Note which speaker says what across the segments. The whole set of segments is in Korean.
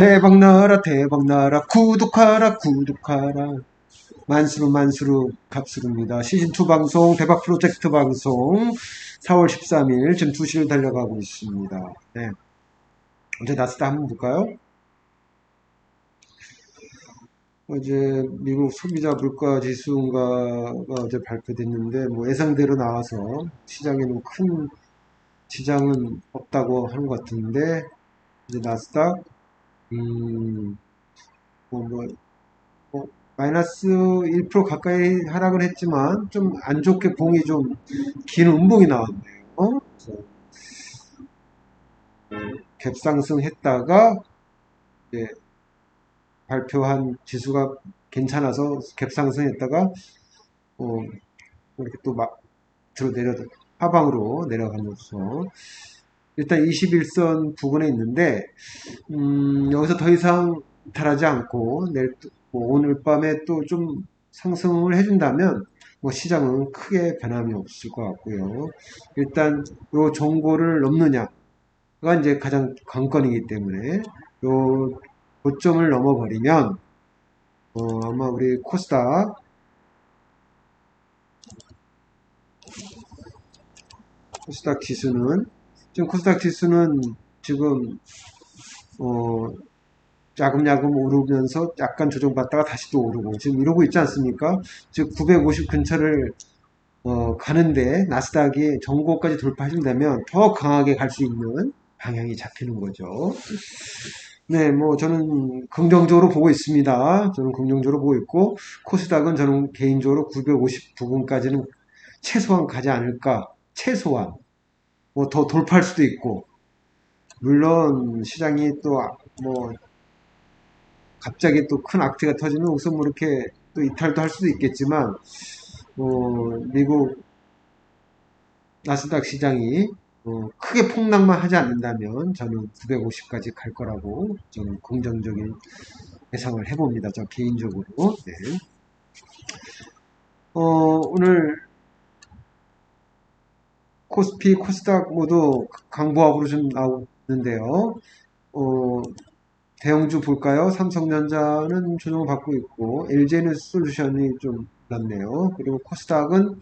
Speaker 1: 대박나라 대박나라 구독하라 구독하라 만수르 만수르 갑수르입니다. 시즌2 방송 대박 프로젝트 방송 4월 13일 지금 2시를 달려가고 있습니다. 네. 어제 나스닥 한번 볼까요? 어제 미국 소비자 물가 지수 인가가 어제 발표됐는데 뭐 예상대로 나와서 시장에는 큰 지장은 없다고 하는 것 같은데 이제 나스닥 음, 뭐, 뭐, 뭐, 마이너스 1% 가까이 하락은 했지만, 좀 안 좋게 봉이 좀, 긴 음봉이 나왔네요. 어? 그래서, 어, 갭상승 했다가, 이제, 발표한 지수가 괜찮아서 갭상승 했다가, 어, 이렇게 또 막, 들어 내려, 하방으로 내려가면서, 일단 21선 부근에 있는데, 음, 여기서 더 이상 이탈하지 않고 내일 또- 뭐 오늘 밤에 또 좀 상승을 해준다면 뭐 시장은 크게 변함이 없을 것 같고요. 일단 요 정고를 넘느냐가 이제 가장 관건이기 때문에 요 고점을 넘어버리면 어, 아마 우리 코스닥 코스닥 지수는 지금 코스닥 지수는 지금 어, 야금야금 오르면서 약간 조정받다가 다시 또 오르고 지금 이러고 있지 않습니까? 즉 950 근처를 어, 가는데 나스닥이 전고까지 돌파해준다면 더 강하게 갈 수 있는 방향이 잡히는 거죠. 네, 뭐 저는 긍정적으로 보고 있습니다. 저는 긍정적으로 보고 있고 코스닥은 저는 개인적으로 950 부분까지는 최소한 가지 않을까. 최소한 뭐 더 돌파할 수도 있고 물론 시장이 또 뭐 갑자기 또 큰 악재가 터지면 우선 뭐 이렇게 또 이탈도 할 수도 있겠지만 어, 미국 나스닥 시장이 어, 크게 폭락만 하지 않는다면 저는 950까지 갈 거라고 저는 긍정적인 예상을 해봅니다. 저 개인적으로. 네. 어, 오늘 코스피, 코스닥 모두 강보합으로 좀 나오는데요. 어, 대형주 볼까요? 삼성전자는 조정을 받고 있고, LG는 솔루션이 좀 올랐네요. 그리고 코스닥은,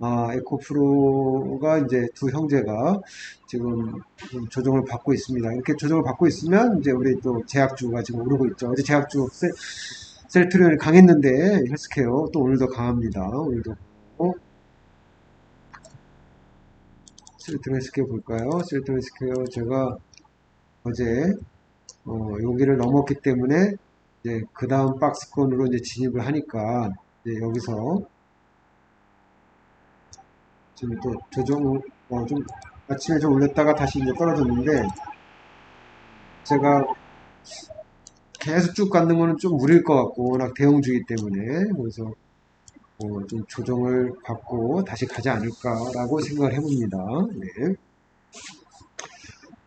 Speaker 1: 아, 에코프로가 이제 두 형제가 지금 좀 조정을 받고 있습니다. 이렇게 조정을 받고 있으면 이제 우리 또 제약주가 지금 오르고 있죠. 어제 제약주 셀, 셀트리온이 강했는데 헬스케어 또 오늘도 강합니다. 오늘도. 어? 셀트리온 헬스케어 볼까요? 셀트리온 헬스케어 제가 어제 어, 여기를 넘었기 때문에 이제 그 다음 박스권으로 이제 진입을 하니까 이제 여기서 지금 또 조정 어, 좀 아침에 좀 올렸다가 다시 이제 떨어졌는데 제가 계속 쭉 가는 거는 좀 무리일 것 같고 워낙 대형주기 때문에 그래서 어, 좀 조정을 받고 다시 가지 않을까라고 생각을 해봅니다. 네.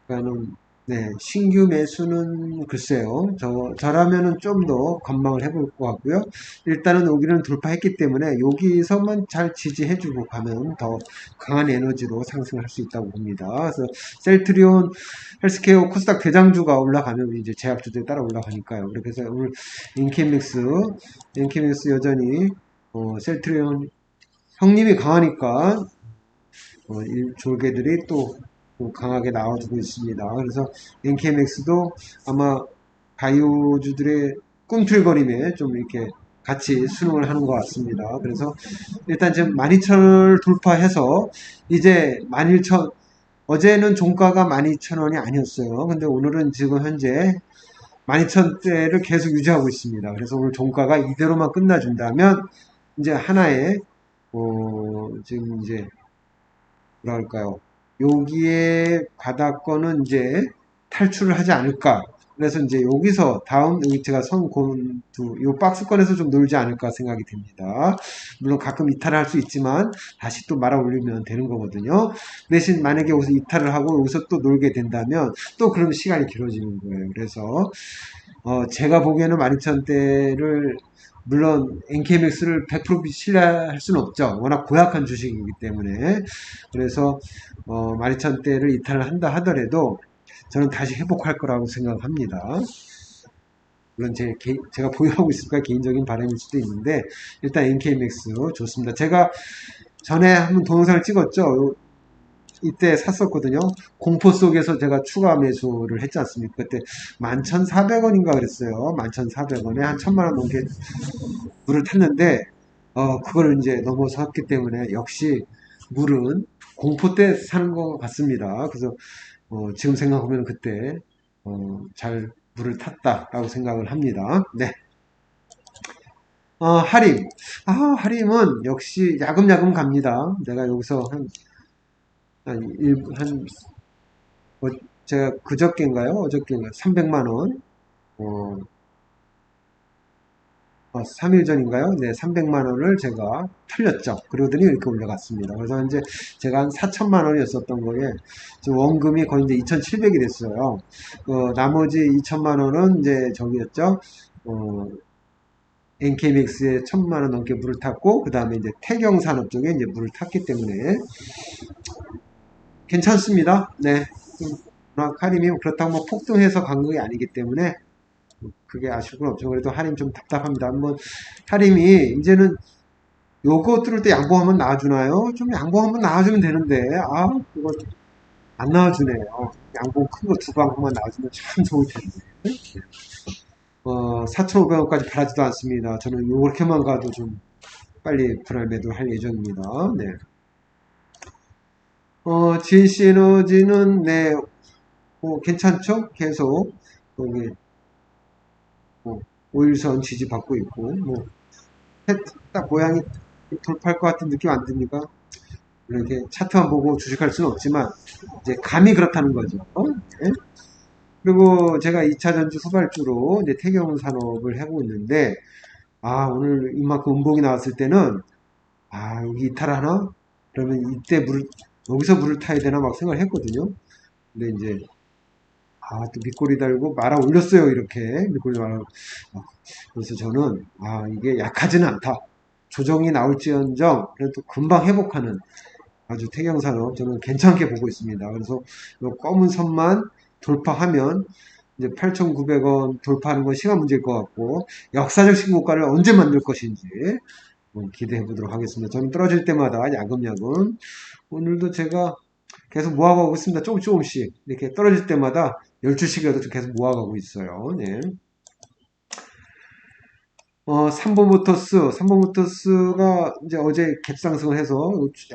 Speaker 1: 그러니까는 네, 신규 매수는 글쎄요. 저, 저라면은 좀 더 관망을 해볼 것 같고요. 일단은 여기는 돌파했기 때문에 여기서만 잘 지지해주고 가면 더 강한 에너지로 상승할 수 있다고 봅니다. 그래서 셀트리온, 헬스케어, 코스닥 대장주가 올라가면 이제 제약주들이 따라 올라가니까요. 해서 오늘 인케믹스, 인케믹스 여전히 어, 셀트리온 형님이 강하니까 어, 이 졸개들이 또 또 강하게 나와주고 있습니다. 그래서 NKMX도 아마 바이오주들의 꿈틀거림에 좀 이렇게 같이 수능을 하는 것 같습니다. 그래서 일단 지금 12,000원을 돌파해서 이제 11,000 어제는 종가가 12,000원이 아니었어요. 근데 오늘은 지금 현재 12,000대를 계속 유지하고 있습니다. 그래서 오늘 종가가 이대로만 끝나준다면 이제 하나의 어, 지금 이제 뭐랄까요? 여기에 바닥권은 이제 탈출을 하지 않을까. 그래서 이제 여기서 다음 제가 선곤두 이 박스권에서 좀 놀지 않을까 생각이 듭니다. 물론 가끔 이탈을 할수 있지만 다시 또 말아 올리면 되는 거거든요. 대신 만약에 여기서 이탈을 하고 여기서 또 놀게 된다면 또 그러면 시간이 길어지는 거예요. 그래서 어 제가 보기에는 12,000대를 물론 NKMX를 100% 신뢰할 수는 없죠. 워낙 고약한 주식이기 때문에. 그래서 어, 12,000대를 이탈을 한다 하더라도 저는 다시 회복할 거라고 생각합니다. 물론 제, 개- 제가 보유하고 있을까 개인적인 바람일 수도 있는데 일단 NKMX 좋습니다. 제가 전에 한번 동영상을 찍었죠. 요- 이때 샀었거든요. 공포 속에서 제가 추가 매수를 했지 않습니까? 그때 11,400원인가 그랬어요. 11,400원에 한 천만 원 넘게 물을 탔는데 어, 그걸 이제 넘어섰기 때문에 역시 물은 공포 때 사는 것 같습니다. 그래서 어, 지금 생각하면 그때 어, 잘 물을 탔다라고 생각을 합니다. 네. 어, 하림. 아, 하림은 역시 야금야금 갑니다. 내가 여기서 한, 한, 일, 한, 어, 제가 그저께인가요? 어저께인가요? 300만원. 어, 어, 3일 전인가요? 네, 300만 원을 제가 털렸죠. 그러더니 이렇게 올라갔습니다. 그래서 이제 제가 한 4천만 원이었었던 거에 지금 원금이 거의 이제 2,700이 됐어요. 어, 나머지 2천만 원은 이제 저기였죠. 어, NKMX에 1천만 원 넘게 물을 탔고, 그 다음에 이제 태경 산업 쪽에 이제 물을 탔기 때문에 괜찮습니다. 네. 좀 워낙 할인이 그렇다고 뭐 폭등해서 간게 아니기 때문에 그게 아쉬울 건 없죠. 그래도 할인 좀 답답합니다. 한번 할인이 이제는 요거 뚫을 때 한번 나와주나요? 좀 한번 나와주면 되는데 아 그거 안 나와주네요. 양봉 큰거 두 방만 나와주면 참 좋을 텐데. 어 4,500원까지 바라지도 않습니다. 저는 요렇게만 가도 좀 빨리 분할 매도할 예정입니다. 네. 어 GNC 에너지는 네, 뭐 괜찮죠? 계속 여기 뭐, 오일선 지지 받고 있고, 뭐, 해- 딱 모양이 돌파할 것 같은 느낌 안 듭니까? 이렇게 차트만 보고 주식할 수는 없지만, 이제 감이 그렇다는 거죠. 어? 네? 그리고 제가 2차 전주 후발주로 이제 태경 산업을 하고 있는데, 아, 오늘 이만큼 음봉이 나왔을 때는, 아, 여기 이탈하나? 그러면 이때 물, 여기서 물을 타야 되나 막 생각을 했거든요. 근데 이제, 아, 또 밑꼬리 달고 말아 올렸어요, 이렇게. 밑꼬리 말아. 아, 그래서 저는, 아, 이게 약하지는 않다. 조정이 나올지언정, 그래도 금방 회복하는 아주 태경산업, 저는 괜찮게 보고 있습니다. 그래서 이 검은 선만 돌파하면, 이제 8,900원 돌파하는 건 시간 문제일 것 같고, 역사적 신고가를 언제 만들 것인지, 기대해 보도록 하겠습니다. 저는 떨어질 때마다 야금야금, 오늘도 제가 계속 모아가고 있습니다. 조금 조금씩. 이렇게 떨어질 때마다 12시간도 좀 계속 모아가고 있어요. 네. 어, 삼보모터스, 삼보모터스가 이제 어제 갭상승을 해서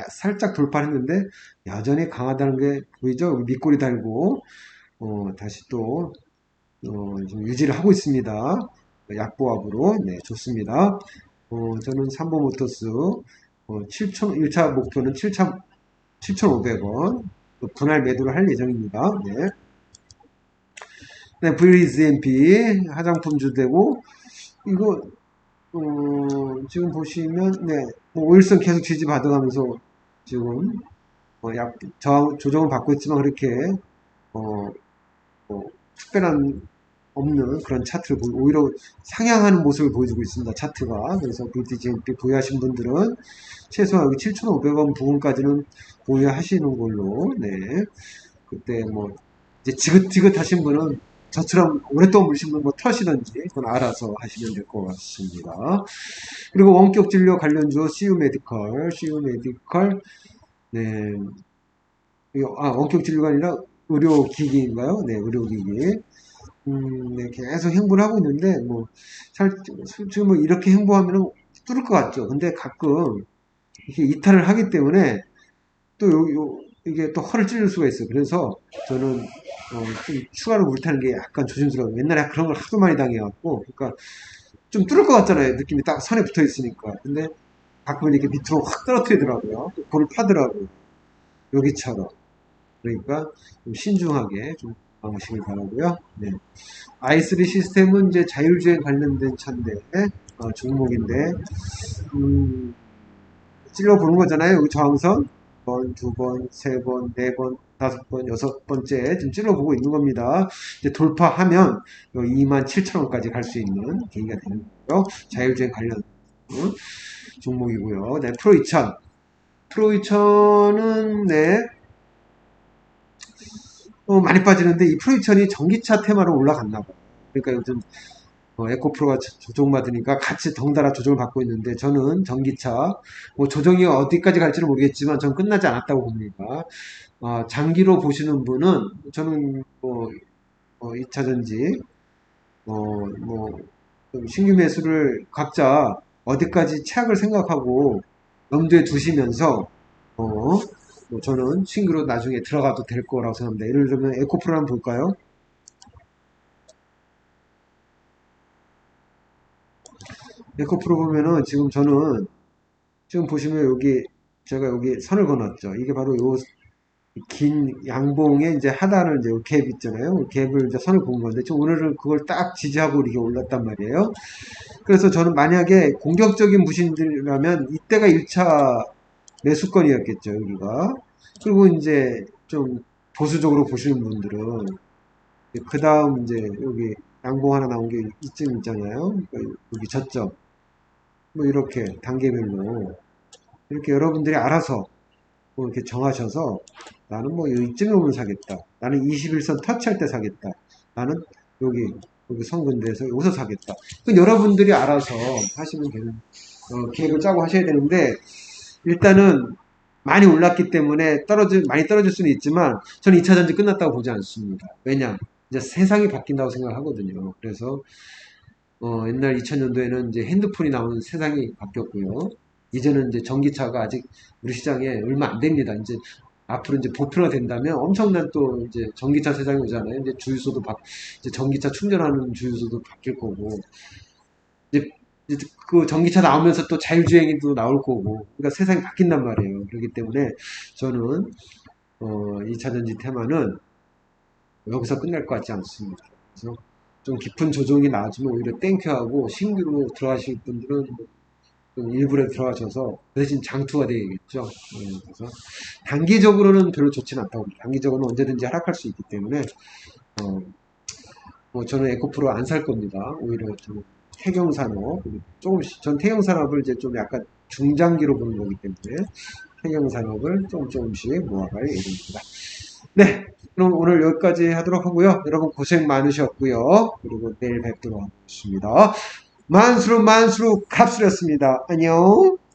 Speaker 1: 살짝 돌파를 했는데 여전히 강하다는 게 보이죠? 밑꼬리 달고, 어, 다시 또, 어, 좀 유지를 하고 있습니다. 약보합으로. 네, 좋습니다. 어, 저는 삼보모터스, 어, 7천, 1차 목표는 7차, 7,500원. 분할 매도를 할 예정입니다. 네. 네, VZMP 화장품 주되고 이거 어, 지금 보시면 네, 뭐 오일선 계속 지지 받아가면서 지금 어, 약 저항 조정을 받고 있지만 그렇게 어, 뭐 특별한 없는 그런 차트를 보, 오히려 상향하는 모습을 보여주고 있습니다. 차트가 그래서 VTGMP 보유하신 분들은 최소한 여기 7,500원 부분까지는 보유하시는 걸로 네 그때 뭐 이제 지긋지긋 하신 분은 저처럼 오랫동안 물신 분뭐 터시던지 그건 알아서 하시면 될 것 같습니다. 그리고 원격 진료 관련주 CU 메디컬, CU 메디컬, 네, 아 원격 진료가 아니라 의료기기인가요? 네, 의료기기. 음, 네, 계속 행보를 하고 있는데 뭐 살, 솔직히 뭐 이렇게 행보하면 뚫을 것 같죠. 근데 가끔 이렇게 이탈을 하기 때문에 또 요, 요, 이게 또 허를 찔릴 수가 있어요. 그래서 저는 어, 좀 추가로 물타는 게 약간 조심스러워요. 옛날에 그런 걸 하도 많이 당해갖고, 그러니까 좀 뚫을 것 같잖아요. 느낌이 딱 선에 붙어 있으니까. 근데 가끔 이렇게 밑으로 확 떨어뜨리더라고요. 또 볼을 파더라고요. 여기처럼. 그러니까 좀 신중하게 좀 방하시길 바라고요. 네. i3 시스템은 이제 자율주행 관련된 차인데, 어, 종목인데, 음, 찔러보는 거잖아요. 여기 저항선. 번, 두 번, 세 번, 네 번, 다섯 번, 여섯 번째 지금 찔러보고 있는 겁니다. 이제 돌파하면 27,000원까지 갈 수 있는 계기가 되는 거고요. 자율주행 관련 어, 종목이고요. 네, 프로 2000. 프로 2000은 네, 어, 많이 빠지는데 이 프로 2000이 전기차 테마로 올라갔나 봐요. 그러니까 요즘 어, 에코프로가 조- 조정받으니까 같이 덩달아 조정을 받고 있는데 저는 전기차 뭐 조정이 어디까지 갈지는 모르겠지만 전 끝나지 않았다고 봅니다. 아, 장기로 보시는 분은 저는 뭐 어, 2차전지 어, 뭐좀 신규 매수를 각자 어디까지 최악을 생각하고 염두에 두시면서 어, 뭐 저는 신규로 나중에 들어가도 될 거라고 생각합니다. 예를 들면 에코프로 한번 볼까요? 에코프로 보면은 지금 저는 지금 보시면 여기 제가 여기 선을 그어놨죠. 이게 바로 요 긴 양봉의 이제 하단을 이제 요갭 있잖아요. 갭을 이제 선을 그은 건데 지금 오늘은 그걸 딱 지지하고 이렇게 올랐단 말이에요. 그래서 저는 만약에 공격적인 무신들이라면 이때가 1차 매수권이었겠죠, 여기가. 그리고 이제 좀 보수적으로 보시는 분들은 그 다음 이제 여기 양봉 하나 나온 게 이쯤 있잖아요. 그러니까 여기 저점. 뭐 이렇게 단계별로 이렇게 여러분들이 알아서 뭐 이렇게 정하셔서 나는 뭐 이쯤에 오면 사겠다. 나는 21선 터치할 때 사겠다. 나는 여기 여기 선근대에서 여기서 사겠다. 그 여러분들이 알아서 하시면 되는 어, 계획을 짜고 하셔야 되는데 일단은 많이 올랐기 때문에 떨어질 많이 떨어질 수는 있지만 저는 2차 전지 끝났다고 보지 않습니다. 왜냐 이제 세상이 바뀐다고 생각하거든요. 그래서 어, 옛날 2000년도에는 이제 핸드폰이 나오는 세상이 바뀌었고요. 이제는 이제 전기차가 아직 우리 시장에 얼마 안 됩니다. 이제 앞으로 이제 보편화 된다면 엄청난 또 이제 전기차 세상이 오잖아요. 이제 주유소도 바, 이제 전기차 충전하는 주유소도 바뀔 거고, 이제, 그 전기차 나오면서 또 자율주행이도 나올 거고, 그러니까 세상이 바뀐단 말이에요. 그렇기 때문에 저는 어, 2차 전지 테마는 여기서 끝날 것 같지 않습니다. 그래서 좀 깊은 조정이 나와주면 오히려 땡큐하고 신규로 들어가실 분들은 좀 일부러 들어가셔서 그 대신 장투가 되겠죠. 예, 그래서 단기적으로는 별로 좋지는 않다고 봅니다. 단기적으로는 언제든지 하락할 수 있기 때문에 어, 뭐 저는 에코프로 안 살 겁니다. 오히려 좀 태경산업 조금씩 전 태경산업을 이제 좀 약간 중장기로 보는 거기 때문에 태경산업을 조금 조금씩 모아갈 예정입니다. 네, 그럼 오늘 여기까지 하도록 하고요. 여러분 고생 많으셨고요. 그리고 내일 뵙도록 하겠습니다. 만수로 만수로 갑수렸습니다. 안녕.